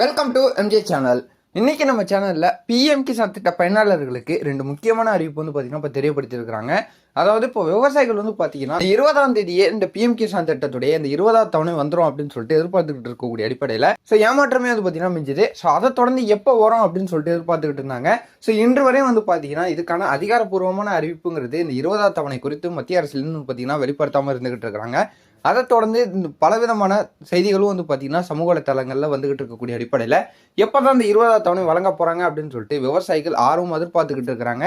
Welcome to MJ channel இன்றைக்கி நம்ம சேனலில் பிஎம் கிசான் திட்ட பயனாளர்களுக்கு ரெண்டு முக்கியமான அறிவிப்பு வந்து பார்த்தீங்கன்னா இப்போ தெரியப்படுத்தியிருக்கிறாங்க. அதாவது இப்போ விவசாயிகள் வந்து பார்த்தீங்கன்னா இருபதாம் தேதியே இந்த பிஎம் கிசான் திட்டத்துடைய இந்த இருபதாம் தவணை வந்துடும் அப்படின்னு சொல்லிட்டு எதிர்பார்த்துக்கிட்டு இருக்கக்கூடிய அடிப்படையில் ஸோ ஏமாற்றமே வந்து பார்த்தீங்கன்னா மிஞ்சுது. ஸோ அதை தொடர்ந்து எப்போ வரும் அப்படின்னு சொல்லிட்டு எதிர்பார்த்துக்கிட்டு இருந்தாங்க. ஸோ இன்று வரையும் வந்து பார்த்தீங்கன்னா இதுக்கான அதிகாரப்பூர்வமான அறிவிப்புங்கிறது இந்த இருபதாம் தவணை குறித்து மத்திய அரசுலேருந்து பார்த்தீங்கன்னா வெளிப்படுத்தாமல் இருந்துகிட்டு இருக்கிறாங்க. அதை தொடர்ந்து இந்த பலவிதமான செய்திகளும் வந்து பார்த்திங்கன்னா சமூக வலைத்தளங்களில் வந்துகிட்டு இருக்கக்கூடிய அடிப்படையில் எப்போ தான் இந்த இருபதாம் தவணை வழங்க போகிறாங்க அப்படின்னு சொல்லிட்டு விவசாயிகள் ஆர்வம் எதிர்பார்த்துக்கிட்டு இருக்கிறாங்க.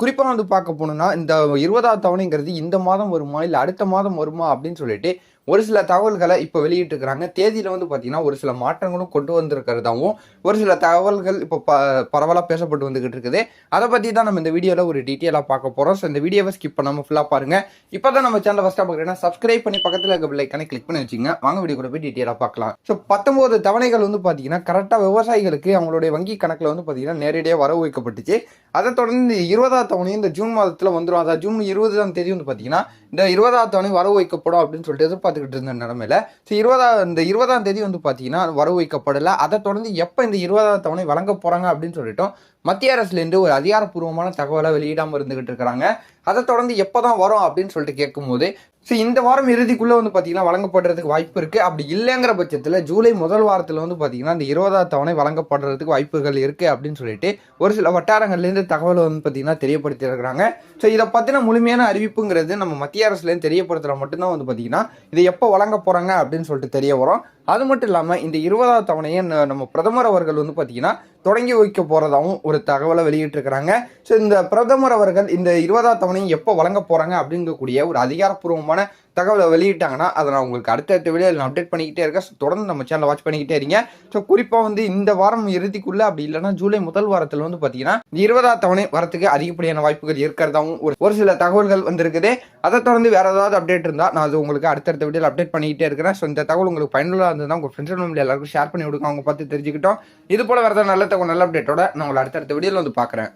குறிப்பாக வந்து பார்க்க போனோம்னா இந்த இருபதாம் தவணைங்கிறது இந்த மாதம் வருமா இல்லை அடுத்த மாதம் வருமா அப்படின்னு சொல்லிட்டு ஒரு சில தகவல்களை இப்போ வெளியிட்டுருக்கிறாங்க. தேதியில் வந்து பார்த்தீங்கன்னா ஒரு சில மாற்றங்களும் கொண்டு வந்திருக்கிறதாவும் ஒரு சில தகவல்கள் இப்போ ப பரவலாக பேசப்பட்டு வந்துக்கிட்டு இருக்குது. அதை பற்றி தான் நம்ம இந்த வீடியோவில் ஒரு டீட்டெயிலாக பார்க்க போகிறோம் ஸோ இந்த வீடியோவை ஸ்கிப் பண்ணாமல் ஃபுல்லாக பாருங்கள் இப்போ தான் நம்ம சேனல் ஃபஸ்ட்டாக பார்க்குறேன்னா சப்ஸ்கிரைப் பண்ணி பக்கத்தில் இருக்க பிள்ளைக்கான கிளிக் பண்ணி வச்சுங்க வாங்க வீடியோ கூட போய் டீட்டெயிலாக பார்க்கலாம். ஸோ பத்தொம்போது தவணைகள் வந்து பார்த்தீங்கன்னா கரெக்டாக விவசாயிகளுக்கு அவங்களுடைய வங்கி கணக்கில் வந்து பார்த்தீங்கன்னா நேரடியாக வரவு வைக்கப்பட்டுச்சு. அதை தொடர்ந்து இருபதாம் தவணை இந்த ஜூன் மாதத்தில் வந்துடும் அதாவது ஜூன் இருபதாம் தேதி வந்து பார்த்தீங்கன்னா இந்த இருபதாம் தவணை வரவு வைக்கப்படும் அப்படின்னு சொல்லிட்டு எதிர்பார்த்துக்கிட்டு இருந்த நிலமையில ஸோ இருபதாம் இந்த இருபதாம் தேதி வந்து பார்த்தீங்கன்னா வரவு வைக்கப்படலை. அதை தொடர்ந்து எப்போ இந்த இருபதாம் தவணை வழங்க போகிறாங்க அப்படின்னு சொல்லிட்டோம் மத்திய அரசுலேருந்து ஒரு அதிகாரப்பூர்வமான தகவலை வெளியிடாமல் இருந்துகிட்டு இருக்கிறாங்க. அதை தொடர்ந்து எப்போ தான் வரும் அப்படின்னு சொல்லிட்டு கேட்கும்போது ஸோ இந்த வாரம் இறுதிக்குள்ளே வந்து பார்த்தீங்கன்னா வழங்கப்படுறதுக்கு வாய்ப்பு இருக்குது அப்படி இல்லைங்கிற பட்சத்தில் ஜூலை முதல் வாரத்தில் வந்து பார்த்தீங்கன்னா இந்த இருபதாம் தவணை வழங்கப்படுறதுக்கு வாய்ப்புகள் இருக்குது அப்படின்னு சொல்லிட்டு ஒரு சில வட்டாரங்கள்லேருந்து தகவல் வந்து பார்த்தீங்கன்னா தெரியப்படுத்தியிருக்கிறாங்க ஸோ இதை பற்றின முழுமையான அறிவிப்புங்கிறது நம்ம மத்திய அரசுலேருந்து தெரியப்படுத்துகிற மட்டும்தான் வந்து பார்த்தீங்கன்னா இதை எப்போ வழங்க போகிறாங்க அப்படின்னு சொல்லிட்டு தெரிய வரும். அது மட்டும் இல்லாமல் இந்த இருபதாவது தவணையை நம்ம பிரதமர் அவர்கள் வந்து பார்த்தீங்கன்னா தொடங்கி வைக்க போகிறதாகவும் ஒரு தகவலை வெளியிட்டிருக்கிறாங்க. ஸோ இந்த பிரதமர் அவர்கள் இந்த இருபதாவது தவணையை எப்போ வழங்க போகிறாங்க அப்படிங்கக்கூடிய ஒரு அதிகாரப்பூர்வமான தகவலை வெளியிட்டாங்கன்னா அதை நான் உங்களுக்கு அடுத்தடுத்த வீடியோ நான் அப்டேட் பண்ணிக்கிட்டே இருக்கேன். ஸோ தொடர்ந்து நம்ம சேனலை வாட்ச் பண்ணிக்கிட்டே இருங்க. ஸோ குறிப்பாக வந்து இந்த வாரம் இறுதிக்குள்ளே அப்படி இல்லைன்னா ஜூலை முதல் வாரத்தில் வந்து பார்த்தீங்கன்னா இந்த இருபதாவது தவணை வரத்துக்கு அதிகப்படியான வாய்ப்புகள் இருக்கிறதாகவும் ஒரு ஒரு சில தகவல்கள் வந்திருக்குது. அதை தொடர்ந்து வேறு ஏதாவது அப்டேட் இருந்தால் நான் அது உங்களுக்கு அடுத்தடுத்த வீடியோவில் அப்டேட் பண்ணிக்கிட்டே இருக்கிறேன். ஸோ இந்த தகவல் உங்களுக்கு பயனுள்ளதாக இருந்ததுன்னா உங்கள் ஃப்ரெண்ட்ஸ் ஃபேமிலி எல்லாருக்கும் ஷேர் பண்ணி விடுங்க அவங்க பார்த்து தெரிஞ்சுக்கிட்டோம். இது போல வரதான் நல்ல தகவல் நல்ல அப்டேட்டோட நான் உங்களை அடுத்தடுத்த வீடியோவில் வந்து பார்க்குறேன்.